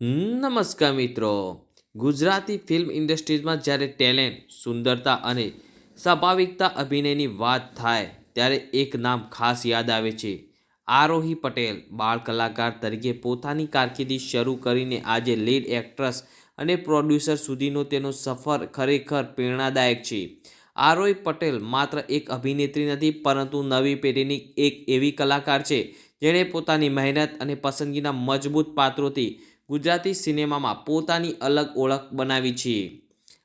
નમસ્કાર મિત્રો. ગુજરાતી ફિલ્મ ઇન્ડસ્ટ્રીઝમાં જ્યારે ટેલેન્ટ સુંદરતા અને સ્વાભાવિકતા અભિનયની વાત થાય, ત્યારે એક નામ ખાસ યાદ આવે છે. આરોહી પટેલ, બાળ કલાકાર તરીકે પોતાની કારકિર્દી શરૂ કરીને આજે લીડ એક્ટ્રેસ અને પ્રોડ્યુસર સુધીનો તેનો સફર ખરેખર પ્રેરણાદાયક છે. આરોહી પટેલ માત્ર એક અભિનેત્રી નથી, પરંતુ નવી પેઢીની એક એવી કલાકાર છે, જેણે પોતાની મહેનત અને પસંદગીના મજબૂત પાત્રોથી ગુજરાતી સિનેમામાં પોતાની અલગ ઓળખ બનાવી છે.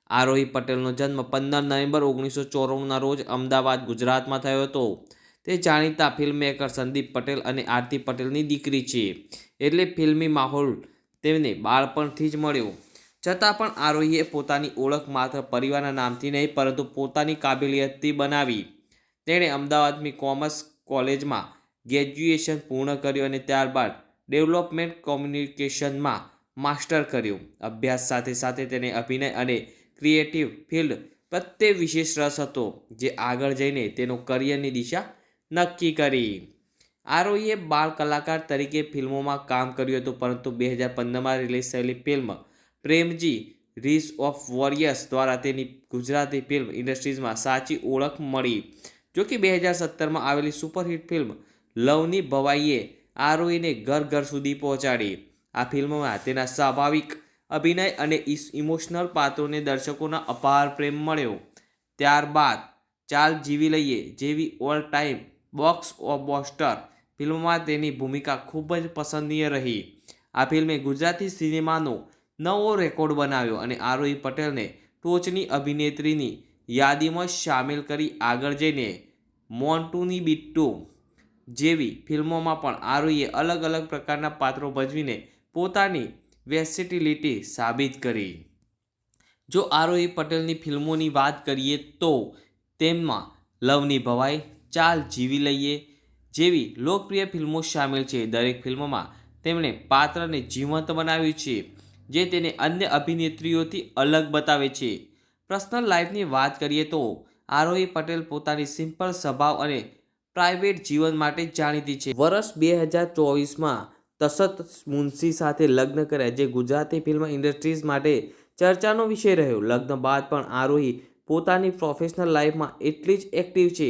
આરોહી પટેલનો જન્મ પંદર નવેમ્બર ઓગણીસો ચોરાણુંના રોજ અમદાવાદ, ગુજરાતમાં થયો હતો. તે જાણીતા ફિલ્મમેકર સંદીપ પટેલ અને આરતી પટેલની દીકરી છે. એટલે ફિલ્મી માહોલ તેમને બાળપણથી જ મળ્યો. છતાં પણ આરોહીએ પોતાની ઓળખ માત્ર પરિવારના નામથી નહીં, પરંતુ પોતાની કાબેલિયતથી બનાવી. તેણે અમદાવાદની કોમર્સ કોલેજમાં ગ્રેજ્યુએશન પૂર્ણ કર્યું અને ત્યારબાદ ડેવલપમેન્ટ કોમ્યુનિકેશનમાં માસ્ટર કર્યું. અભ્યાસ સાથે સાથે તેને અભિનય અને ક્રિએટિવ ફિલ્ડ પ્રત્યે વિશેષ રસ હતો, જે આગળ જઈને તેનો કરિયરની દિશા નક્કી કરી. આરોહીએ બાળ કલાકાર તરીકે ફિલ્મોમાં કામ કર્યું હતું, પરંતુ બે હજાર પંદરમાં રિલીઝ થયેલી film Premji rise of warriors દ્વારા તેની ગુજરાતી ફિલ્મ ઇન્ડસ્ટ્રીઝમાં સાચી ઓળખ મળી. જો કે બે હજાર સત્તરમાં આવેલી સુપરહિટ ફિલ્મ લવની ભવાઈએ આરોહીને ઘર ઘર સુધી પહોંચાડી. આ ફિલ્મમાં તેના સ્વાભાવિક અભિનય અને ઇમોશનલ પાત્રોને દર્શકોના અપાર પ્રેમ મળ્યો. ત્યારબાદ ચાલ જીવી લઈએ જેવી all time box of buster ફિલ્મમાં તેની ભૂમિકા ખૂબ જ પસંદનીય રહી. આ ફિલ્મે ગુજરાતી સિનેમાનો નવો રેકોર્ડ બનાવ્યો અને આરોહી પટેલને ટોચની અભિનેત્રીની યાદીમાં સામેલ કરી આગળ જઈને મોન્ટુની બિટ્ટુ જેવી ફિલ્મોમાં પણ આરુએ અલગ અલગ પ્રકારના પાત્રો ભજવીને પોતાની વેસ્ટિલિટી સાબિત કરી. જો આરોહી પટેલની ફિલ્મોની વાત કરીએ તો તેમાં લવની ભવાઈ ચાલ જીવી લઈએ જેવી લોકપ્રિય ફિલ્મો સામેલ છે. દરેક ફિલ્મોમાં તેમણે પાત્રને જીવંત બનાવ્યું છે, જે તેને અન્ય અભિનેત્રીઓથી અલગ બતાવે છે. પર્સનલ લાઈફની વાત કરીએ તો આરોહી પટેલ પોતાની સિમ્પલ સ્વભાવ અને પ્રાઇવેટ જીવન માટે જાણીતી છે. વર્ષ બે હજાર ચોવીસમાં તસત મુનશી સાથે લગ્ન કર્યા, જે ગુજરાતી ફિલ્મ ઇન્ડસ્ટ્રીઝ માટે ચર્ચાનો વિષય રહ્યો. લગ્ન બાદ પણ આરોહી પોતાની પ્રોફેશનલ લાઈફમાં એટલી જ એક્ટિવ છે.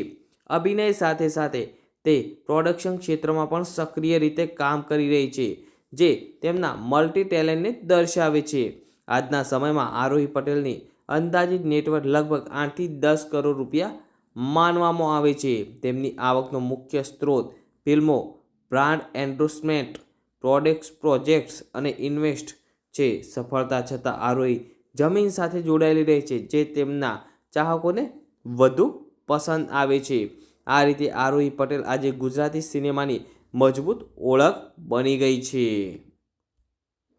અભિનય સાથે સાથે તે પ્રોડક્શન ક્ષેત્રમાં પણ સક્રિય રીતે કામ કરી રહી છે, જે તેમના મલ્ટી ટેલેન્ટને દર્શાવે છે. આજના સમયમાં આરોહી પટેલની અંદાજિત નેટવર્ક લગભગ આઠથી દસ કરોડ રૂપિયા માનવામાં આવે છે. તેમની આવકનો મુખ્ય સ્ત્રોત ફિલ્મો, બ્રાન્ડ એન્ડોર્સમેન્ટ, પ્રોડક્ટ્સ, પ્રોજેક્ટ્સ અને ઇન્વેસ્ટ છે. સફળતા છતાં આરોહી જમીન સાથે જોડાયેલી રહે છે, જે તેમના ચાહકોને વધુ પસંદ આવે છે. આ રીતે આરોહી પટેલ આજે ગુજરાતી સિનેમાની મજબૂત ઓળખ બની ગઈ છે.